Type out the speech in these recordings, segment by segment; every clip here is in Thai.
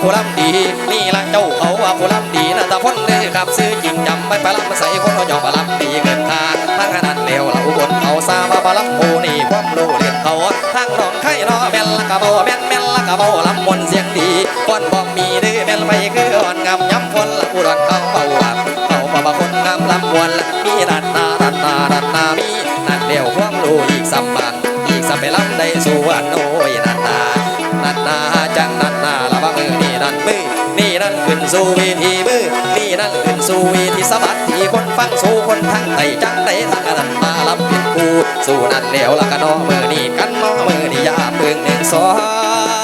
ผู้ลำดี นี่ละเจ้าเขาว่าผู้ลำดีน่ะตาพ้นเลยครับซื้อจริงจำไม่ปลำใส่คนเรายอมมาลำดีเกินทาทั้งขนาดเลวเราบลเขาซามาบาลำโมนี่ความรู้เรียนเขาทั้งน้องไข่นอแม่นละกะเบาแม่นแม่นละกะเบาลำมนเสียงดีคนบอกมีดื้อแม่นไปคืออ่อนงามย้ำคนละผู้ดอนเขาเบาว่าเขาบ่บาคนงามลำมวนมีนันนานันนานันนามีนั่นเดียวความรู้อีกสัมบักอีกสัมไปลำได้สวนโอ้ยนันนานันนาจังนา สู่เวทีมือนี่นั่นขึ้นสู่เวทีสบัดที่คนฟังสู่คนทั้งไตจังไตทางนันมาลำเป็นกูสู่นั่นแล้วละกันนอมือนี่กันนอมือนี่ยาเมืองหนึ่งสอง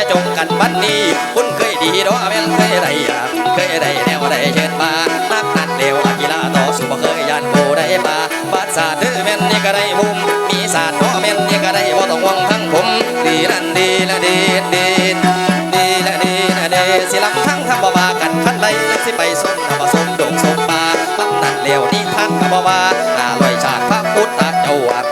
อนจะจงกันบัดนี้ คุณเคยดีดอกแม่นเคยได้อะเคยได้แนวได้เชิญมานักนัดเดียวกีฬาต่อสู้บ่เคยยานโบได้ปลาบาดศาสตร์เด้อแม่นนี่ก็ได้มุมมีศาสตร์เนาะแม่นนี่ก็ได้บ่ต้องหวังทั้งผม ดีนั่นดีละดีดีดีละดีละดีสิลำทั้งทำบ่ว่ากันคันไรสิไปสมทำบ่สมดงสมปลาลำนั่นเลี้ยวนี่ท่านก็บ่ว่าอาลอยชาติพระพุทธเจ้าวัด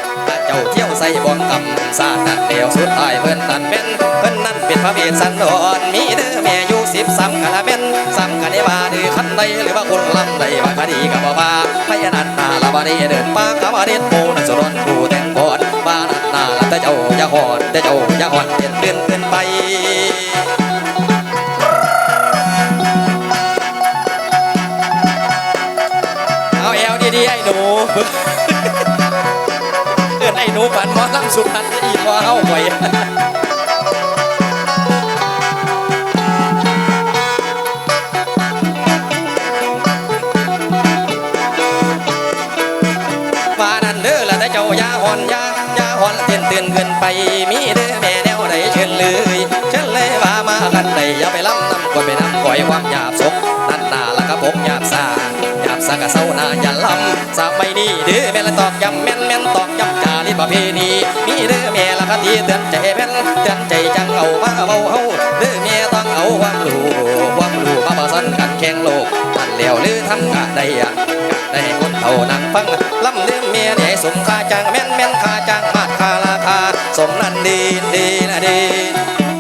เจ้าเที่ยวใส่บ่อนกำศาสตร์นั่นเลี้ยวสุดท้ายเพิ่นนั่นเป็นเพิ่นนั่น ระเวสสันดรมีเด้อแม่อยู่สิบสามกะละแม่นสามกะได้บาดือคันใดหรือว่าคนลำใดว่าคดีกับบ่ว่าพญานันนาละบาดีเดินปากะบาเด็ดโมนัสุรนดูแต่งบอดบานันนาละแต่เจ้าอย่าหอดแต่เจ้าอย่าหอดเด็ดเดือนเกินไปเอาแอลดีๆไอ้หนูเอินไอ้หนูฝันมอลำสุพรรณอีกว่าเอาไว้ อยาหอนยาอยาหอนเตือนเตือนเกินไป มีเด้อแม่แนวใดเชิญเลยเชิญเลยว่ามากันใดอย่าไปล้ำนำก่อยไปนำก่อยความหยาบศกนั่นนาละครับผมหยาบซาหยาบซากะเศร้านาอย่าล้ำสาไมัยนี้เด้อแม่ละตอกย้ำแม่นแม่นตอกย้ำจารีประเพณีมีเด้อแม่ละคติเตือนใจแม่นเตือนใจจังเอามาเบาเฮาเด้อแม่ต้องเอาความรู้ความรู้มาประสันกันแข่งโลกนั่นแล้วหรือทำกะได้อะได้คนเท่านั้นฟังลำ สมค่าจ้างแม่นแม่นค่าจ้างมาดค่าราคาสมนั่นดีดีนะดี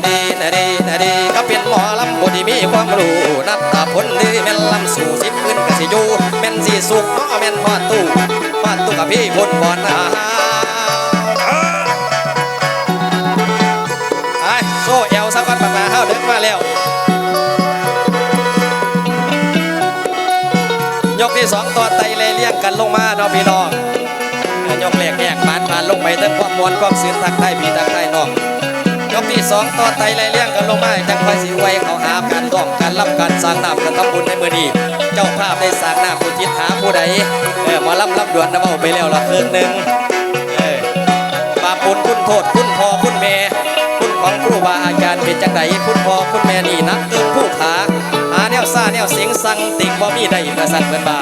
ดีนะดีนะดีก็เป็นหมอลำผู้ที่มีความรู้นับตาผลดีแม่นลำสู่สิบขึ้นกสิอยู่แม่นสีสุกเนาะแม่นพอดตู้พอดตู้กับพี่พลบอลอาไอ้โซ่เอลสักวันปากมาเฮาเดินมาแล้วยกที่สองตัวไตเลยเลี้ยงกันลงมาเนาะพี่น้อง ยกแรกแยกผ่านผ่านลงไปตั้งความมวลความซื่นทักไทายพี่ทักไทายน้องยกที่สองตัวไตเลยเลี้ยงกันลงมาจังไปสิไว้เขาหากันต้องกันรับกันสร้างน้ำกันทำบุญในมือนี้เจ้าภาพได้สร้างน้ำผู้ทิศหาผู้ใดเออมารับรับด่วนนะเบาไปแล้วละครึ่งหนึ่งเออบาปบุญคุณโทษคุณพ่อคุณแม่คุณของครูบาอาจารย์เป็นจังไดคุณพ่อคุณแม่นี่นักเกินผู้ขาหาแนวซ่าแนวเสียงสั่งติ่งบ่มีได้กระสันเพิ่นบา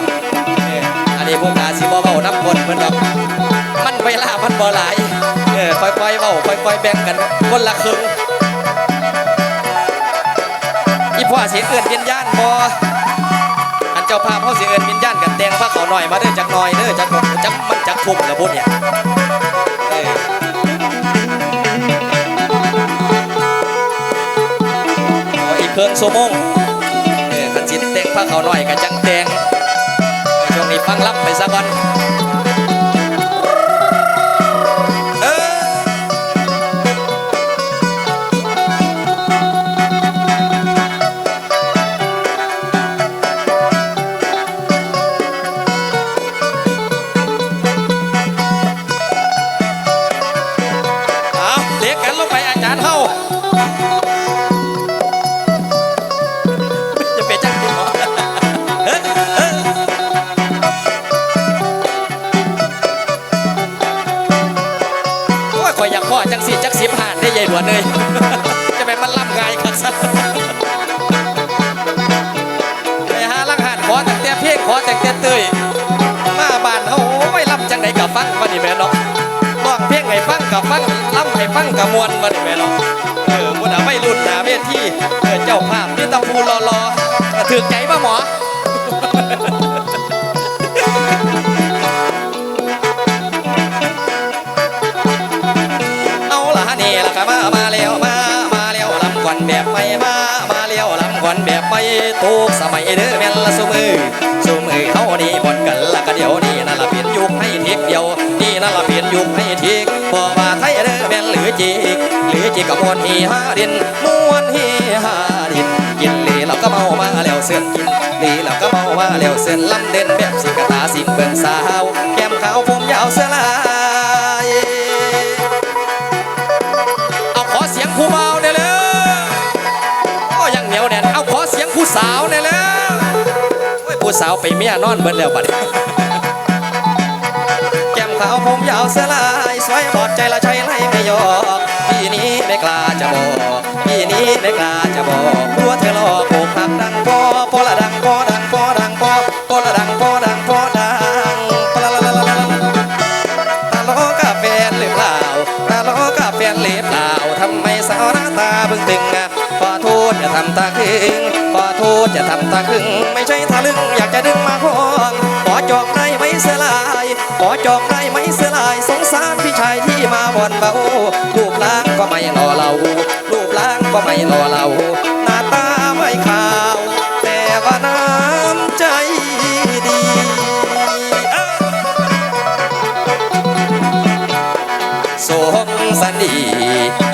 เอออันนี้ผู้ขาสิบ่เว้านับคนเพิ่นดอกมันเวลา มันบ่หลายเออค่อยๆเว้าค่อยๆแบ่งกันคนละครึ่งอีพ่อสิเอิ้นวิญญาณบ่อันเจ้าภาพเขาสิเอิ้นวิญญาณกันแต่งพระเขาหน่อยมาเด้อจักหน่อยเด้อจักจักมันจักทุ่มละบุญเนี่ยเออเอาอีกเครื่งโซมงเออขันจิตแต่งผ้าเขาวหน่อยกันจังแต่ง วนเลยจะไปมันล่ำงายคักซะไปหาลังหานขอแต่แต่เพลงขอแต่แต่เตยมาบ้านเขาโอ้ยล่ำจังไหนกับฟังวันนี้แม่เนาะร้องเพลงให้ฟังกับฟังล่ำให้ฟังกับมวนวันนี้แม่เนาะเออบุญอาไม่รุ่นหนาเวทีเออเจ้าภาพนี่ตะพูรอรอๆถือใจป่ะหมอ แบบไม่มามาแล้วลำควันแบบไม่ทุกสมัยเด้อแม่นละสุมือสุมือเฮานี่บนกันละก็เดี๋ยวนี้นั่นละเปลี่ยนยุคให้ทิกเดียวนี่นั่นละเปลี่ยนยุคให้ทิกบ่ว่าไทยเด้อแม่นหรือจีกหรือจีกับมวนฮีฮาดินมวนฮีฮาดินกินลีเราก็เมามาแล้วเสื่อนกินลีเราก็เมามาแล้วเสื่อนลำเด่นแบบสิกตาสิเบิ่งสาวแก้มขาวผมยาวเสื้อลายเอา เมียนอนเบิดแล้วบัดแก้มขาวผมยาวเสื้อลายสวยบอดใจละชัยไล่ไม่ยอกพี่นี้ไม่กล้าจะบอกพี่นี้ไม่กล้าจะบอกกลัวเธอหลอกอกหักดังพอพอละดังพอดังพอดังพอพอละดังพอดังพอดังปะละละละละละตาโลกับแฟนหรือเปล่าตาโลกับแฟนหรือเปล่าทำไมสาวหน้าตาเบึ้งตึงอะ ขอโทำตาคึงขอโทษอย่าทำตาคึงไม่ใช่ทะลึ่งอยากจะดึงมาห้องขอจองได้ไหมเสียลายขอจองได้ไหมเสียลายสงสารพี่ชายที่มาบ่อนเบารูปร่างก็ไม่หล่อเรารูปร่างก็ไม่หล่อเราหน้าตาไม่ขาว แต่ว่าน้ำใจดีสงสันดี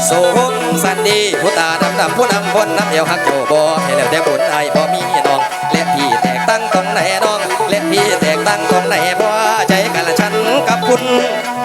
โสงสันดีผู้ตาดำดำผู้นำพ้นน้ำเดียวหักโจบอให้แล้วแต่บุญไอ้บ่มีน้อง และพี่แตกตั้งตรงไหนน้อง และพี่แตกตั้งตรงไหนเพราะว่าใจกันละฉันกับคุณ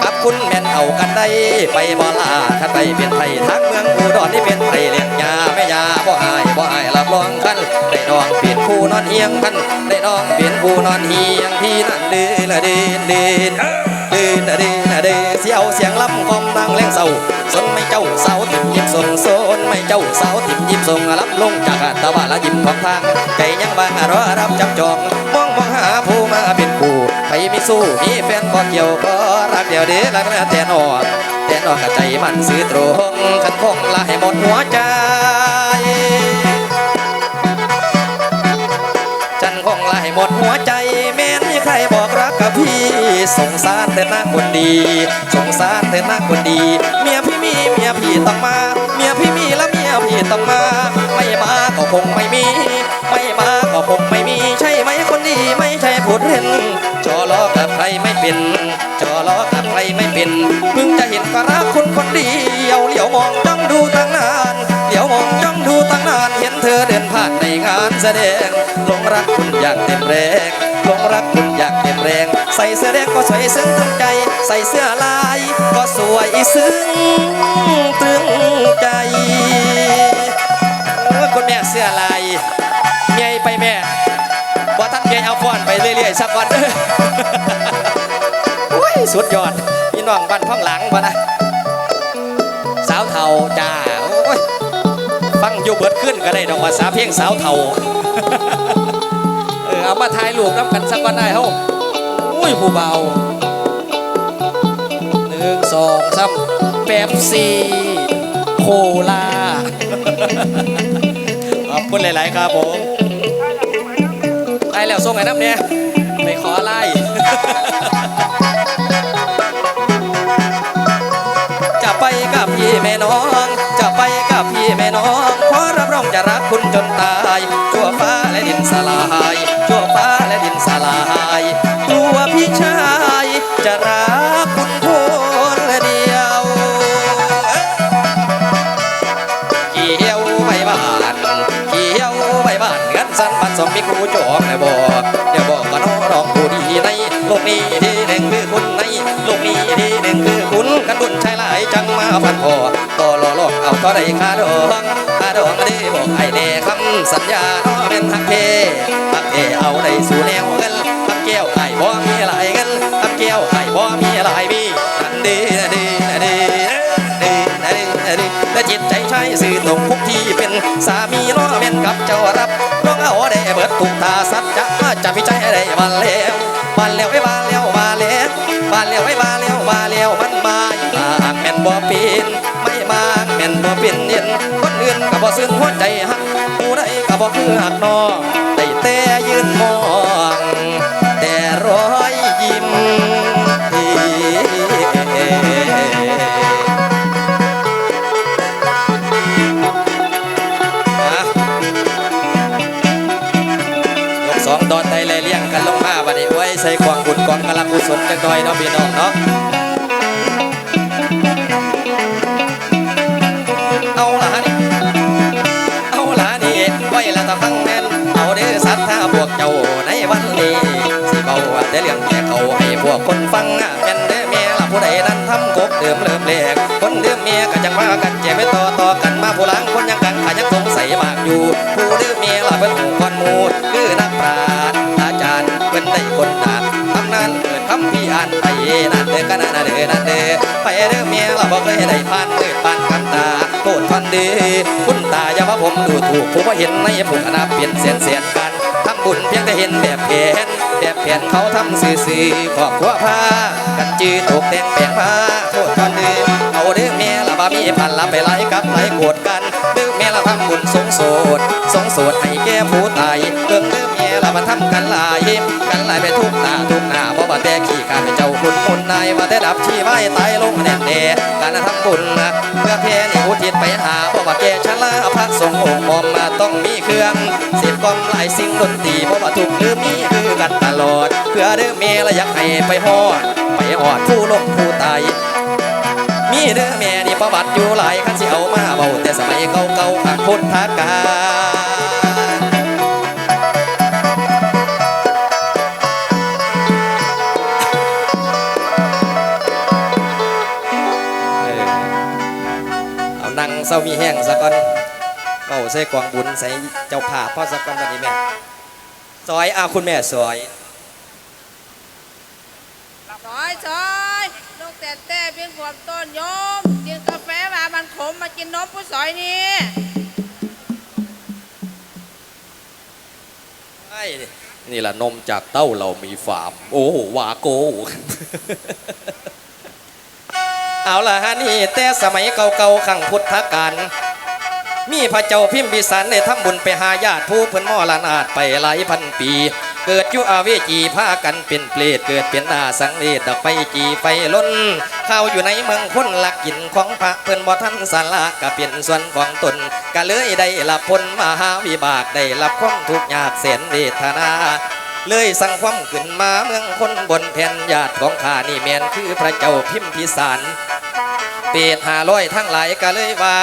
กับคุณแม่นเอากันได้ ไปบ่ลาถ้าไปเป็นไทยทางเมืองอุดรนี่เป็นไทยเลี้ยงยาแม่ยาบ่อายบ่อายรับรองกันได้น้องเปลี่ยนคู่นอนเอียงกันได้น้องเปลี่ยนคู่นอนเฮียงพี่นั่นเดินละเดินเดิน เดินเดินเดินเสียวเสียงลำคอมนางแรงเศร้าสนไม่เจ้าสาวติ่มยิบส่งสนไม่เจ้าสาวติ่มยิบส่งรับลงจากตะวันละยิ้มของทางใจยังบางรอรับจับจองมองมองหาผู้มาเป็นคู่ใครมีสู้มีแฟนบ่เกี่ยวก็รักเดียวเดีรักแล้วแต่นอกแต่นอกกับใจมันซื้อตรงฉันคงละให้หมดหัวใจฉันคงไล่หมดหัวใจ สงสารแต่หน้าคนดี สงสารแต่หน้าคนดี เมียพี่มีเมียพี่ต้องมา เมียพี่มีแล้วเมียพี่ต้องมา ไม่มาก็คงไม่มี ไม่มาก็คงไม่มี ใช่ไหมคนดีไม่ใช่พูดเล่นจอล้อกับใครไม่เป็นจอล้อกับใครไม่เป็นเพิ่งจะเห็นก็รักคุณคนเดียวเหลียวมองจ้องดูตั้งนานเดี๋ยวมองจ้องดูตั้งนานเห็นเธอเดินผ่านในงานแสดงหลงรักคุณอย่างเต็มแรง หลงรักคุณอยางเต็มแรง ใส่เสื้อแดงก็สวยซึ้งตึงใจ ใส่เสื้อลาย ก็สวยซึ้งตึงใจคุณแม่เสื้อลายเมยไปแม่ว่าท่านเมยเอาฟอนไปเรื่อยๆสักวันอุ้ยสุดยอดพี่น้องบ้านท้องหลังบ่นะสาวเทาจ้าฟังอยู่เบิดขึ้นก็ได้ดอกว่าสาเพลงสาวเทา เออเอามาถ่ายรูปน้ำกันสักวันได้เฮ้าอุ้ยผู้เบาหนึ่งสองสามแป๊บซี่โคลาขอบคุณหลาย ๆ ครับผมได้แล้วส่งไอ้น้ำเนี่ยไปขอไล่จะไปกับพี่แม่น้อง พี่แม่น้องขอรับรองจะรักคุณจนตายชั่วฟ้าและดินสลายชั่วฟ้าและดินสลายตัวพี่ชายจะรักคุณคนเดียวเกี่ยวใบบ้านเกี่ยวใบบ้านกันสันปันสมมีครูจอง ก็ได้ค่าดองค่าดองได้บอกไอเดคำสัญญาน้องเป็นฮักเทฮักเทเอาได้สู่แนวเงินฮักแก้วไอ้บ่มีหลายเงินฮักแก้วไอ้บ่มีหลายมีอันดีนะดีนะดีเด้ซื้อตรงพุกที่เป็นสามีล้อเม่นกับเจ้ารับร้องเอาได้เบิดทุกทาสัจจะมาจะพิจัยได้บานแล้วบานแล้วไอ้บานแล้วบานแล้วบานแล้วไอ้บานแล้วบานแล้วมันมาอยาแม่นบ่เป็นไม่มาแม่ นบ่เป็นเย็นคนอื่นก็บ่ซึ้งหัวใจหักผู้ใดก็บ่คือหักนอได้แต่ยืนมอง แต่รอยยิ้มอะยกสองตอนไทยเลยเลี้ยงกันลงมาบัดนี้ไว้ใส่กวางบุญกวางกำลังกุศลจังดอยเนาะพี่น้องเนาะ เบาว่าแต่เองแก่เขาให้พวกคนฟังอะแม่นเด้อแม่ละผู้ใดนั้นทำกบเดิมเริ่มแรกคนเดิมเมียก็จังว่ากันแจกไปต่อต่อกันมาผู้หลังคนยังกังขายังสงสัยมากอยู่ผู้เดิมเมียละเป็นหูก่อนมูดคือนักปราชญ์อาจารย์เป็นได้คนดังตำนานเกิดคำพี่อ่านไปนั่นเด้อกันนั่นเด้อนั่นเด้อไปเด้อเมียละบอกเคยได้ผ่านเกิดผ่านกันตาโทษทันเด้อคุณตาอย่าว่าผมดูถูกผมว่าเห็นในผมอนาเปลี่ยนเสียนเสียนกัน ทำบุญเพียงแต่เห็นแบบเห็นแบบเห็นเขาทำซื่อๆครอบครัวพากันจีตกแต่งแปลงพาโทษทันเด้เอาเด้อเมียละบ่มีพันละไปไล่กับไล่โกรธกัน ละทำบุญสงโสดสงโสดให้แก่ผู้ตายเบิ่งเด้อมียละมาทำกันหลายกันหลายไปทุกตาทุกหน้าบ่ว่าแต่ขี้ข้าไปเจ้าคุณคนนายว่าแต่ดับชีไว้ตายลงแน่แน่การทำบุญนะเพื่อเพนี่อุทิศไปหาบ่ว่าแก่ชะลาพระสงฆ์องค์มอมมาต้องมีเครื่องสิบกอมหลายสิ่งดนตรีบ่ว่าทุกข์หรือมีคือกันตลอดเพื่อเด้อเมียละอยากให้ไปฮอดไปฮอดผู้ลงผู้ตาย มีเด้อแม่นี่ประวัติอยู่หลายคันสิเอามาเบาแต่สมัยเก่าๆข้างพุทธกาลเออเอานั่งเศร้ามีแห้งซะก่อนเบาใส่กวางบุญใส่เจ้าภาพ่อซะก่อนวันนี้แม่ซอยอาคุณแม่ซอย ซอยซอยลูกแต่แต่เพียง ขวบต้นโยมกินกาแฟมามันขมมากินนมผู้ซอยนี่ใช่นี่แหละนมจากเต้าเรามีฟาร์ม โอ้วาโก เอาละฮะนี่ แต่สมัยเก่าๆขังพุทธกาลมีพระเจ้าพิมพิสารได้ทำบุญไปหาญาติผู้เพิ่นมอลานาดไปหลายพันปี เกิดอยู่อาเวจีพากันเป็นเปรตเกิดเป็นอาสังเลดดอกไฟจีไฟล้นเข้าอยู่ในเมืองคนหลักกินของพระเพิ่อนบ่ทันสาระก็เป็นส่วนของตนก็เลยได้รับผลมหาวิบากได้รับความทุกข์ยากแสนเวทนาเลยสั่งความขึ้นมาเมืองคนบนแผ่นญาติของข้านี่แมนคือพระเจ้าพิมพิสารเปรตหาร้อยทั้งหลายก็เลยว่า